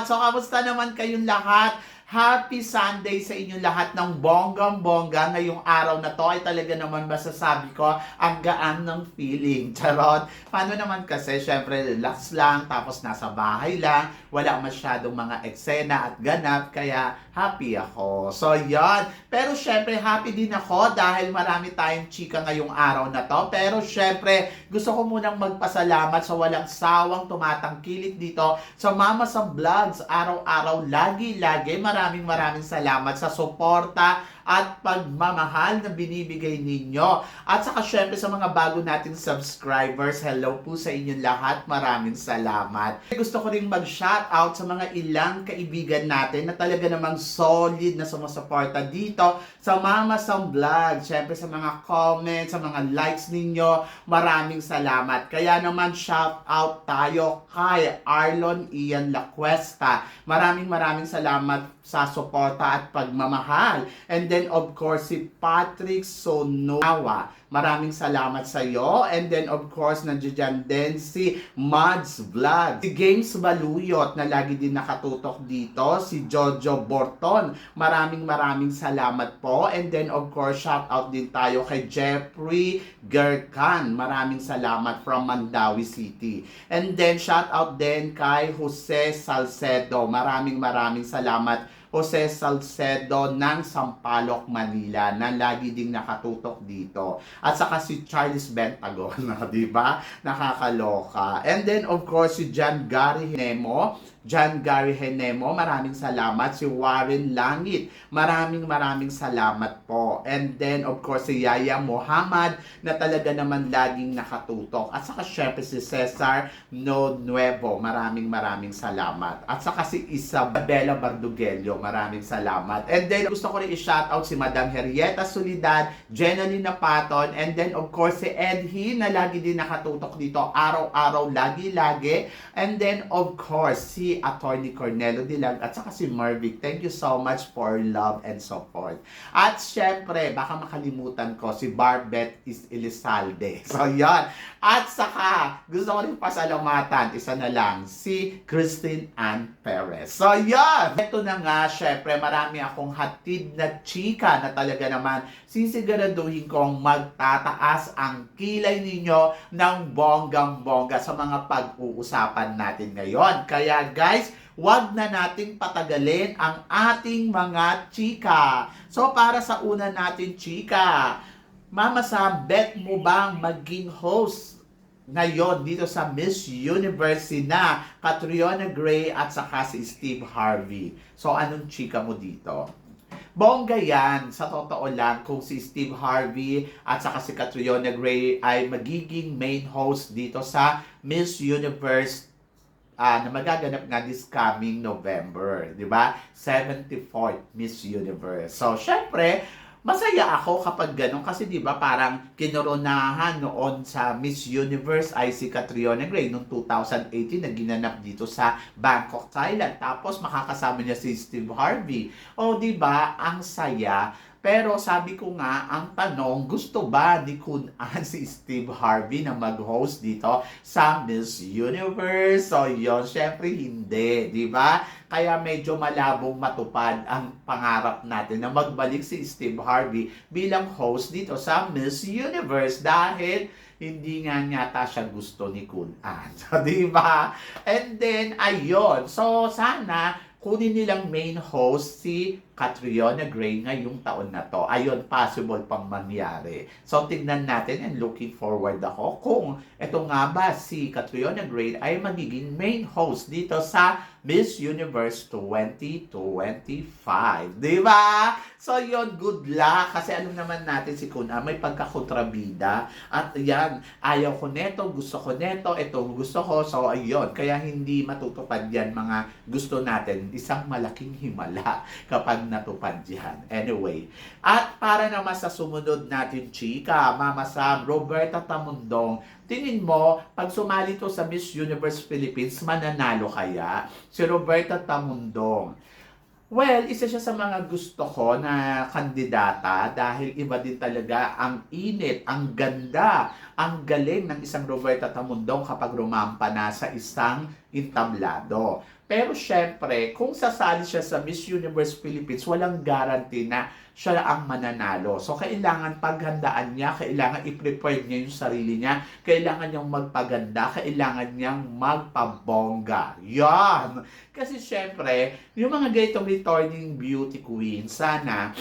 So, kamusta naman kayong lahat? Happy Sunday sa inyong lahat ng bonggang-bongga. Ngayong araw na to ay talaga naman masasabi ko ang gaan ng feeling. Charot. Paano naman kasi, syempre, relax lang, tapos nasa bahay lang, wala masyadong mga eksena at ganap, kaya happy ako. So, yon. Pero syempre, happy din ako dahil marami tayong chika ngayong araw na to. Pero syempre, gusto ko munang magpasalamat sa walang sawang tumatangkilik dito sa Mama sa Vlogs. Araw-araw, lagi-lagi, maraming maraming salamat sa suporta at pagmamahal na binibigay ninyo. At saka syempre sa mga bago nating subscribers, hello po sa inyong lahat. Maraming salamat. Gusto ko rin mag-shoutout sa mga ilang kaibigan natin na talaga namang solid na sumusuporta dito sa Mama Sam Vlog. Syempre sa mga comments, sa mga likes ninyo, maraming salamat. Kaya naman shoutout tayo kay Arlon Ian Lacuesta. Maraming maraming salamat sa suporta at pagmamahal. And then of course si Patrick Sonawa. Maraming salamat sa iyo. And then of course nandiyan din si Mads Vlog. Si Games Baluyot na lagi din nakatutok dito. Si Jojo Borton. Maraming maraming salamat po. And then of course shout out din tayo kay Jeffrey Gerkan. Maraming salamat from Mandawi City. And then shout out din kay Jose Salcedo. Maraming maraming salamat Jose Salcedo ng Sampaloc, Manila na lagi ding nakatutok dito. At saka si Charles Bentagon, di ba? Nakakaloka. And then of course si John Gary Hinemo, John Gary Henemo, maraming salamat. Si Warren Langit, maraming maraming salamat po. And then, of course, si Yaya Muhammad, na talaga naman laging nakatutok. At saka, syempre, si Cesar No Nuevo, maraming maraming salamat. At saka si Isabela Bardugelio, maraming salamat. And then, gusto ko rin i-shoutout si Madam Henrietta Solidad, Jenaline Napaton, and then, of course, si Edhi, na lagi din nakatutok dito, araw-araw, lagi-lagi. And then, of course, si Attorney Cornelo Dilag at saka si Marvic. Thank you so much for love and support. At syempre, baka makalimutan ko si Barbet is Elizalde. So, yan. At saka, gusto ko rin pasalamatan, isa na lang, si Christine Ann Perez. So, yan. Ito na nga, syempre, marami akong hatid na chika na talaga naman sisiguraduhin kong magtataas ang kilay ninyo ng bonggang-bongga sa mga pag-uusapan natin ngayon. Kaya guys, wag na nating patagalin ang ating mga chika. So para sa una natin chika, Mama Sam, bet mo bang maging host ngayon dito sa Miss Universe na Catriona Gray at saka si Steve Harvey. So anong chika mo dito? Bongga yan, sa totoo lang, kung si Steve Harvey at saka si Catriona Gray ay magiging main host dito sa Miss Universe ah, na magaganap nga this coming November, di ba? 74th Miss Universe. So, syempre, masaya ako kapag ganun kasi 'di ba parang kinoronahan noon sa Miss Universe ay si Catriona Gray noong 2018 na ginanap dito sa Bangkok, Thailand. Tapos makakasama niya si Steve Harvey. O 'di ba, ang saya. Pero sabi ko nga, ang tanong, gusto ba ni Kun An si Steve Harvey na mag-host dito sa Miss Universe? So yun, syempre hindi, di ba? Kaya medyo malabong matupad ang pangarap natin na magbalik si Steve Harvey bilang host dito sa Miss Universe dahil hindi nga yata siya gusto ni Kun An. So, di ba? And then, ayun. So, sana kunin nilang main host si Catriona Gray ngayong taon na to. Ayun, possible pang mangyari. So, tignan natin and looking forward ako kung ito nga ba si Catriona Gray ay magiging main host dito sa Miss Universe 2025. Di ba? So yun, good luck. Kasi alam naman natin si Kuna, may pagkakontrabida. At yan, ayaw ko neto, gusto ko neto, ito gusto ko. So ayun, kaya hindi matutupad yan mga gusto natin. Isang malaking himala kapag natupad yan. Anyway, at para naman sa sumunod natin, chika, Mama Sam, Roberta Tamundong, tingin mo, pag sumali to sa Miss Universe Philippines, mananalo kaya? Si Roberta Tamundong. Well, isa siya sa mga gusto ko na kandidata dahil iba din talaga ang init, ang ganda, ang galing ng isang Roberta Tamundong kapag rumampa na sa isang intablado. Pero syempre, kung sasali siya sa Miss Universe Philippines, walang guarantee na siya ang mananalo. So, kailangan paghandaan niya, kailangan i-prepare niya yung sarili niya, kailangan niyang magpaganda, kailangan niyang magpabongga. Yan! Kasi syempre, yung mga ganitong returning beauty queen, sana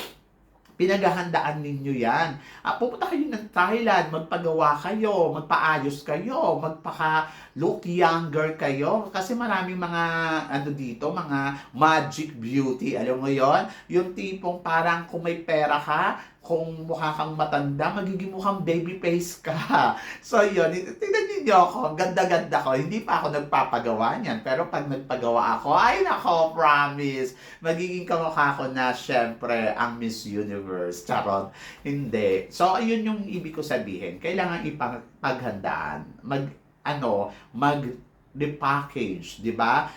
pinaghahandaan ninyo yan. Ah, pupunta kayo ng Thailand, magpagawa kayo, magpaayos kayo, magpaka-look younger kayo. Kasi maraming mga, ano dito, mga magic beauty. Alam mo yon Yung tipong parang kung may pera ka, kung mukha kang matanda, magiging mukhang baby face ka. So yun, tingnan niyo ako, ganda-ganda ko. Hindi pa ako nagpapagawa niyan. Pero pag nagpagawa ako, ay nako, promise, magiging kamukha ko na syempre ang Miss Universe. Charot. Hindi. So, ayun yung ibig ko sabihin. Kailangan ipaghandaan. Mag, ano, mag repackage, di ba?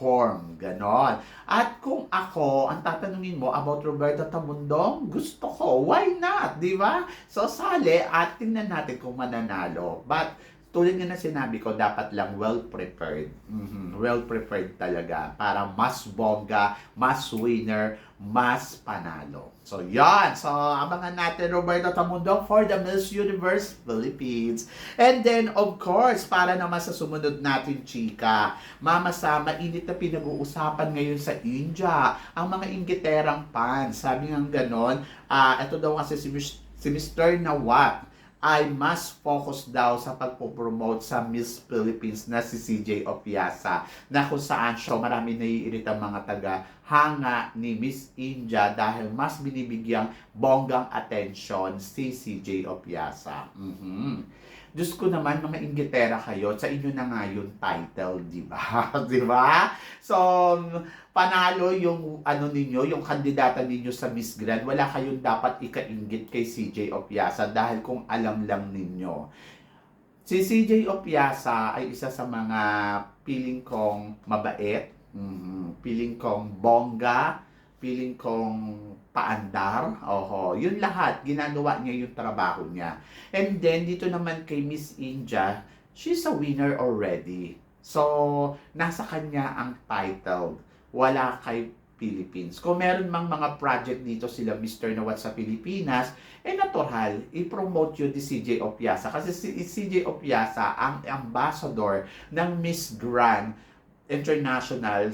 Mag-transform, ganon. At kung ako, ang tatanungin mo about Roberta Tamundong, gusto ko, why not, di ba? So, sali at tingnan natin kung mananalo. But, tulad nga na sinabi ko, dapat lang well-prepared. Mhm, Well-prepared talaga para mas bongga, mas winner, mas panalo. So, yan. So, abangan natin Roberto Tamundong for the Miss Universe Philippines. And then, of course, para naman sa sumunod natin, chika, Mama Sa, mainit na pinag-uusapan ngayon sa India. Ang mga ingiterang fans, sabi nga ganon, ah ito daw kasi si, si Mr. Nawat, ay mas focus daw sa pagpopromote sa Miss Philippines na si CJ Opiasa na kung saan siya marami naiirita mga taga hanga ni Miss India dahil mas binibigyang bonggang atensyon si CJ Opiasa. Mhm. Diyos ko naman, mga inggitera kayo, sa inyo na nga yung title, di ba? di ba? So, panalo yung ano ninyo, yung kandidata ninyo sa Miss Grand, wala kayong dapat ikainggit kay CJ Opiasa dahil kung alam lang ninyo. Si CJ Opiasa ay isa sa mga piling kong mabait, mhm, piling kong bongga, piling kong paandar. Oho, yun lahat, ginagawa niya yung trabaho niya. And then, dito naman kay Miss India, she's a winner already. So, nasa kanya ang title. Wala kay Philippines. Kung meron mang mga project dito sila Mr. Nawat sa Pilipinas, eh natural, i-promote yun ni CJ Opiasa. Kasi si CJ Opiasa ang ambassador ng Miss Grand International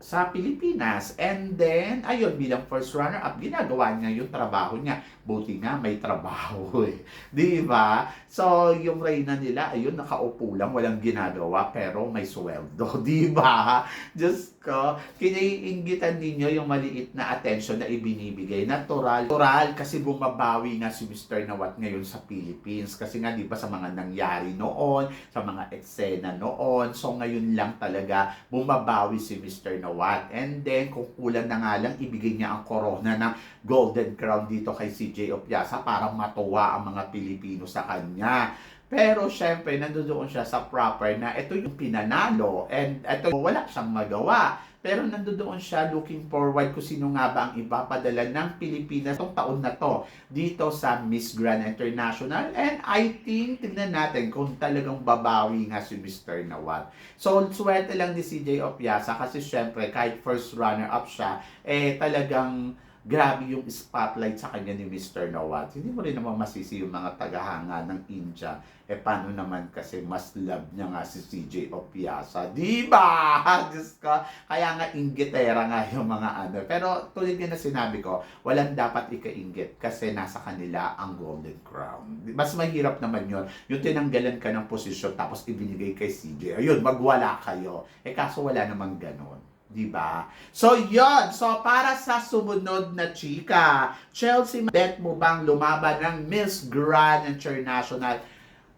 sa Pilipinas. And then, ayun, bilang first runner-up, ginagawa niya yung trabaho niya. Buti nga, may trabaho eh. Di ba? So, yung reyna nila, ayun, nakaupo lang, walang ginagawa, pero may sweldo. Di ba? Diyos ko, kiniinggitan ninyo yung maliit na attention na ibinibigay. Natural. Natural kasi bumabawi nga si Mr. Nawat ngayon sa Philippines. Kasi nga, di ba, sa mga nangyari noon, sa mga eksena noon. So, ngayon lang talaga bumabawi si Mr. Nawat. And then, kung kulang na nga lang, ibigay niya ang corona ng Golden Crown dito kay CJ Opiasa para matuwa ang mga Pilipino sa kanya. Pero syempre, nandoon siya sa proper na ito yung pinanalo and ito wala siyang magawa. Pero nandoon siya looking forward kung sino nga ba ang ipapadala ng Pilipinas itong taon na to dito sa Miss Grand International. And I think, tingnan natin kung talagang babawi nga si Mr. Nawat. So, swerte lang ni CJ Opiasa kasi syempre kahit first runner-up siya, eh talagang grabe yung spotlight sa kanya ni Mr. Nawat. Hindi mo rin naman masisi yung mga tagahanga ng India. Eh, paano naman kasi mas love niya nga si CJ Opiasa. Di ba? Diyos ko. Kaya nga, inggitera nga yung mga ano. Pero tulad nga na sinabi ko, walang dapat ikainggit kasi nasa kanila ang Golden Crown. Mas mahirap naman yun. Yung tinanggalan ka ng posisyon tapos ibinigay kay CJ. Ayun, magwala kayo. Eh, kaso wala namang ganon. Di ba? So, yon So, para sa sumunod na chika, Chelsea, bet mo bang lumaban ng Miss Grand International?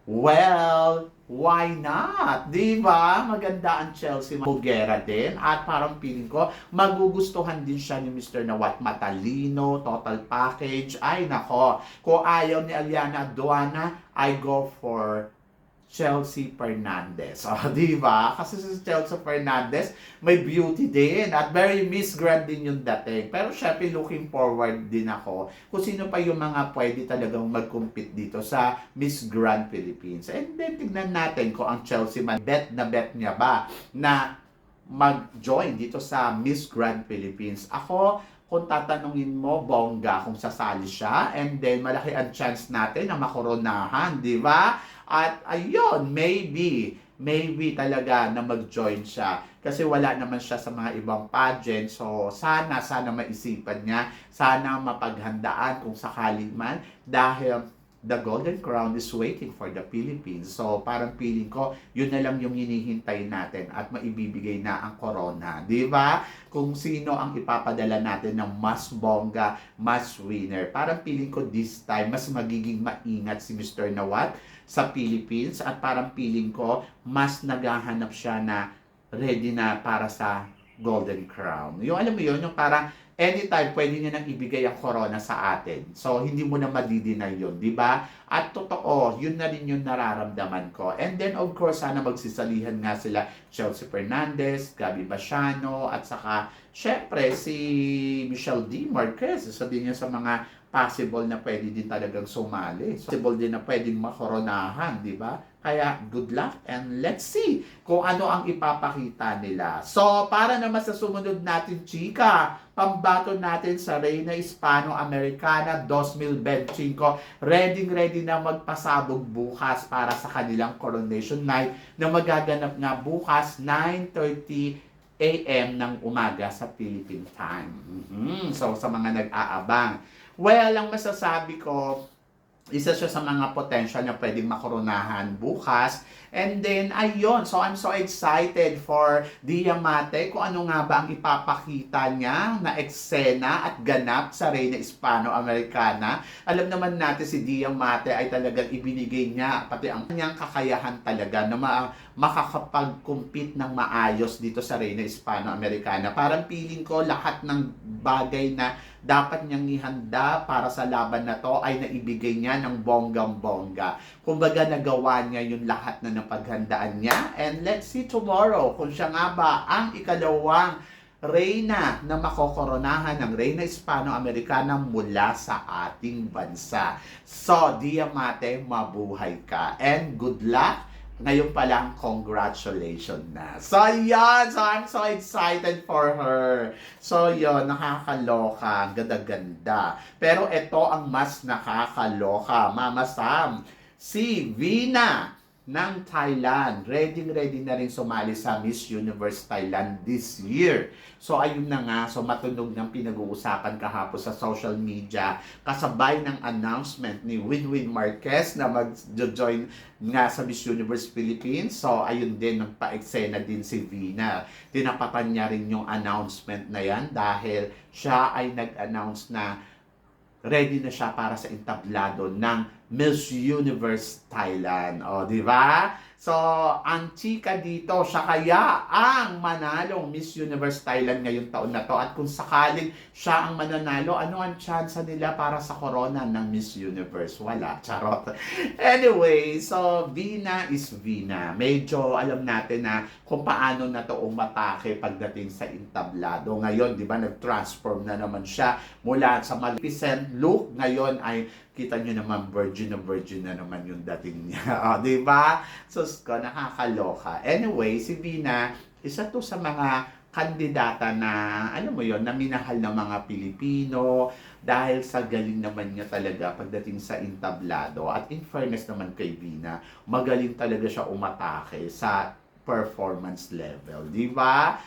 Well, why not? Di ba? Maganda ang Chelsea. Bugera din. At parang feeling ko, magugustuhan din siya ni Mr. Nawat. Matalino, total package. Ay, nako. Kung ayaw ni Aliana Duana, I go for Chelsea Fernandez. O, di ba? Kasi si Chelsea Fernandez, may beauty din at very Miss Grand din yung dating. Pero syempre, looking forward din ako kung sino pa yung mga pwede talagang mag-compete dito sa Miss Grand Philippines. And then, tignan natin kung ang Chelsea man, bet na bet niya ba na mag-join dito sa Miss Grand Philippines. Ako, kung tatanungin mo, bongga kung sasali siya. And then, malaki ang chance natin na makoronahan, di ba? At ayun, maybe, maybe talaga na mag-join siya. Kasi wala naman siya sa mga ibang pageant. So, sana, sana maisipan niya. Sana mapaghandaan kung sakali man. Dahil the Golden Crown is waiting for the Philippines. So, parang feeling ko, yun na lang yung hinihintay natin at maibibigay na ang corona. Di ba? Kung sino ang ipapadala natin ng mas bongga, mas winner. Parang feeling ko this time, mas magiging maingat si Mr. Nawat sa Philippines at parang feeling ko, mas naghahanap siya na ready na para sa Golden Crown. Yung alam mo yun, yung parang anytime pwede niya nang ibigay ang corona sa atin. So, hindi mo na madidinay yun, di ba? At totoo, yun na rin yung nararamdaman ko. And then, of course, sana magsisalihan nga sila Chelsea Fernandez, Gabi Basiano, at saka, syempre, si Michelle D. Marquez. Din niya sa mga possible na pwede din talagang sumali. Possible din na pwedeng makoronahan, di ba? Kaya good luck and let's see kung ano ang ipapakita nila. So, para naman sa sumunod natin, chika, pambato natin sa Reina Hispano-Americana 2025. Ready ready na magpasabog bukas para sa kanilang coronation night na magaganap nga bukas 9.30 a.m. ng umaga sa Philippine time. Mhm. So, sa mga nag-aabang. Well, ang masasabi ko, isa siya sa mga potential na pwedeng makoronahan bukas. And then, ayun. So, I'm so excited for Diamante kung ano nga ba ang ipapakita niya na eksena at ganap sa Reina Hispano-Americana. Alam naman natin si Diamante ay talagang ibinigay niya pati ang kanyang kakayahan talaga na ma- makakapag-compete ng maayos dito sa Reina Hispano-Americana. Parang feeling ko lahat ng bagay na dapat niyang ihanda para sa laban na to ay naibigay niya ng bonggang-bongga. Kumbaga nagawa niya yung lahat na napaghandaan niya. And let's see tomorrow kung siya nga ba ang ikalawang reyna na makokoronahan ng Reyna Hispano-Americana mula sa ating bansa. So, Diamante, mabuhay ka. And good luck ngayon pa lang, congratulations na. So, yan. So, I'm so excited for her. So, yun, nakakaloka. Ganda-ganda. Pero ito ang mas nakakaloka. Mama Sam, si Vina ng Thailand. Ready ready na rin sumali sa Miss Universe Thailand this year. So ayun na nga, so matunog ng pinag-uusapan kahapon sa social media kasabay ng announcement ni Winwin Marquez na mag-join nga sa Miss Universe Philippines. So ayun din, nagpa-eksena din si Vina. Tinapatan niya rin yung announcement na yan dahil siya ay nag-announce na ready na siya para sa entablado ng Miss Universe Thailand. O, di ba? So, ang chika dito, siya kaya ang manalong Miss Universe Thailand ngayong taon na to. At kung sakaling siya ang mananalo, ano ang chance nila para sa corona ng Miss Universe? Wala. Charot. Anyway, so Vina is Vina. Medyo alam natin na kung paano na to umatake pagdating sa entablado. Ngayon, di ba, nag-transform na naman siya mula sa Maleficent look. Ngayon ay kita nyo naman virgin na virgin na naman yung dating niya. O, di ba? So, ko, nakakaloka. Anyway, si Vina, isa to sa mga kandidata na, alam mo yon na minahal ng mga Pilipino dahil sa galing naman niya talaga pagdating sa entablado. At in fairness naman kay Vina, magaling talaga siya umatake sa performance level. Di ba?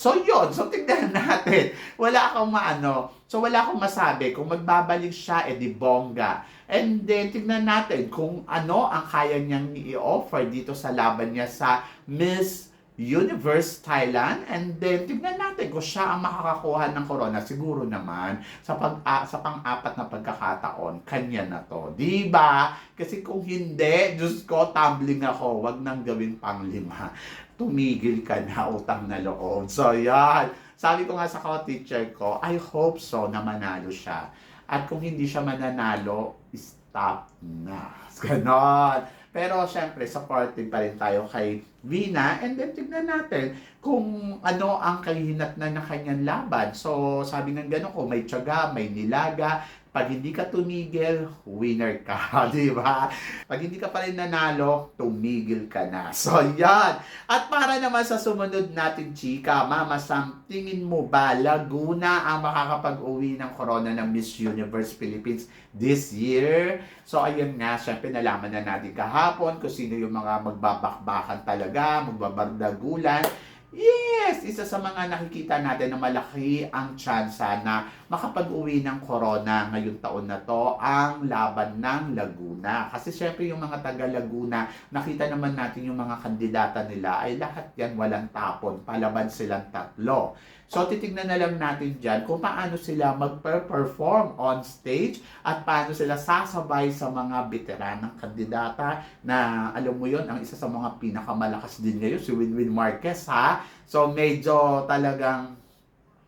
So yun, so tignan natin. Wala akong maano. So wala akong masabi. Kung magbabalik siya, edi bongga. And then, tignan natin kung ano ang kaya niyang i-offer dito sa laban niya sa Miss Universe Thailand. And then, tignan natin kung siya ang makakakuha ng corona. Siguro naman, sa, pag, ah, sa pang-apat na pagkakataon, kanya na to. Di ba? Kasi kung hindi, Diyos ko, tumbling ako. Wag nang gawin pang lima tumigil ka na utang na loob. So, yan. Sabi ko nga sa co-teacher ko, I hope so na manalo siya. At kung hindi siya mananalo, stop na. Ganon. Pero syempre, supportive pa rin tayo kay Vina. And then, tignan natin kung ano ang kahinatnan na kanyang laban. So, sabi ng gano'n, kung may tiyaga, may nilaga, pag hindi ka tumigil, winner ka, di ba? Pag hindi ka pa rin nanalo, tumigil ka na. So, yan. At para naman sa sumunod natin, chika, Mama Sam, tingin mo ba Laguna ang makakapag-uwi ng corona ng Miss Universe Philippines this year? So, ayun nga, syempre nalaman na natin kahapon kung sino yung mga magbabakbakan talaga, magbabardagulan. Yes, isa sa mga nakikita natin na malaki ang tsansa na makapag-uwi ng corona ngayong taon na to ang laban ng Laguna. Kasi syempre yung mga taga Laguna, nakita naman natin yung mga kandidata nila ay lahat yan walang tapon, palaban silang tatlo. So titignan na lang natin dyan kung paano sila mag-perform on stage at paano sila sasabay sa mga veteranang kandidata na alam mo yon ang isa sa mga pinakamalakas din ngayon si Winwin Marquez ha. So medyo talagang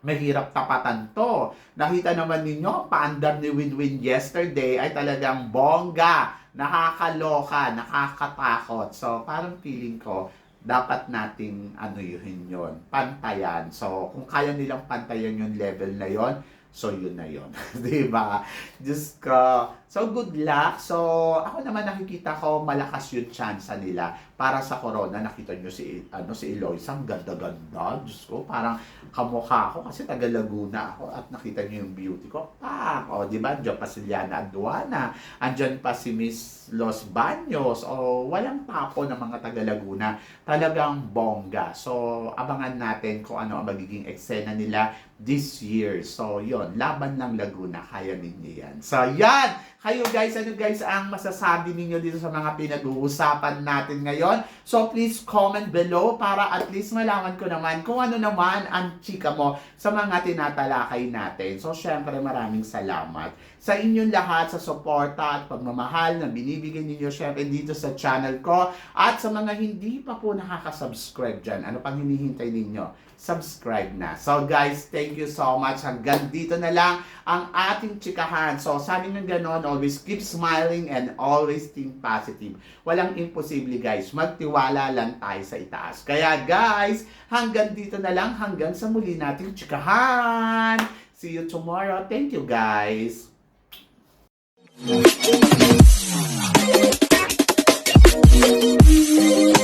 mahirap tapatan to. Nakita naman ninyo, paandar ni Winwin yesterday ay talagang bongga, nakakaloka, nakakatakot. So parang feeling ko, dapat nating ano yun yun, pantayan. So, kung kaya nilang pantayan yung level na yon so yun na yun. di ba? Diyos ko. So, good luck. So, ako naman nakikita ko malakas yung chance nila para sa corona. Nakita nyo si, ano, si Eloisa, ang ganda-ganda. Diyos ko, parang kamukha ako kasi taga Laguna ako at nakita nyo yung beauty ko. Pak! O, di ba? Andiyan pa si Liana Aduana. Andyan pa si Miss Los Baños. O, walang tapo ng mga taga Laguna. Talagang bongga. So, abangan natin kung ano ang magiging eksena nila this year. So, yon Laban ng Laguna. Kaya ninyo yan. So, yan! Kayo guys, ano guys ang masasabi ninyo dito sa mga pinag-uusapan natin ngayon? So please comment below para at least malaman ko naman kung ano naman ang chika mo sa mga tinatalakay natin. So syempre maraming salamat sa inyong lahat sa suporta at pagmamahal na binibigay ninyo syempre dito sa channel ko at sa mga hindi pa po nakaka-subscribe dyan. Ano pang hinihintay ninyo? Subscribe na. So guys, thank you so much. Hanggang dito ito na lang ang ating tsikahan. So, sabi ng ganon, always keep smiling and always think positive. Walang imposible, guys. Magtiwala lang tayo sa itaas. Kaya, guys, hanggang dito na lang, hanggang sa muli nating tsikahan. See you tomorrow. Thank you, guys. Thank you.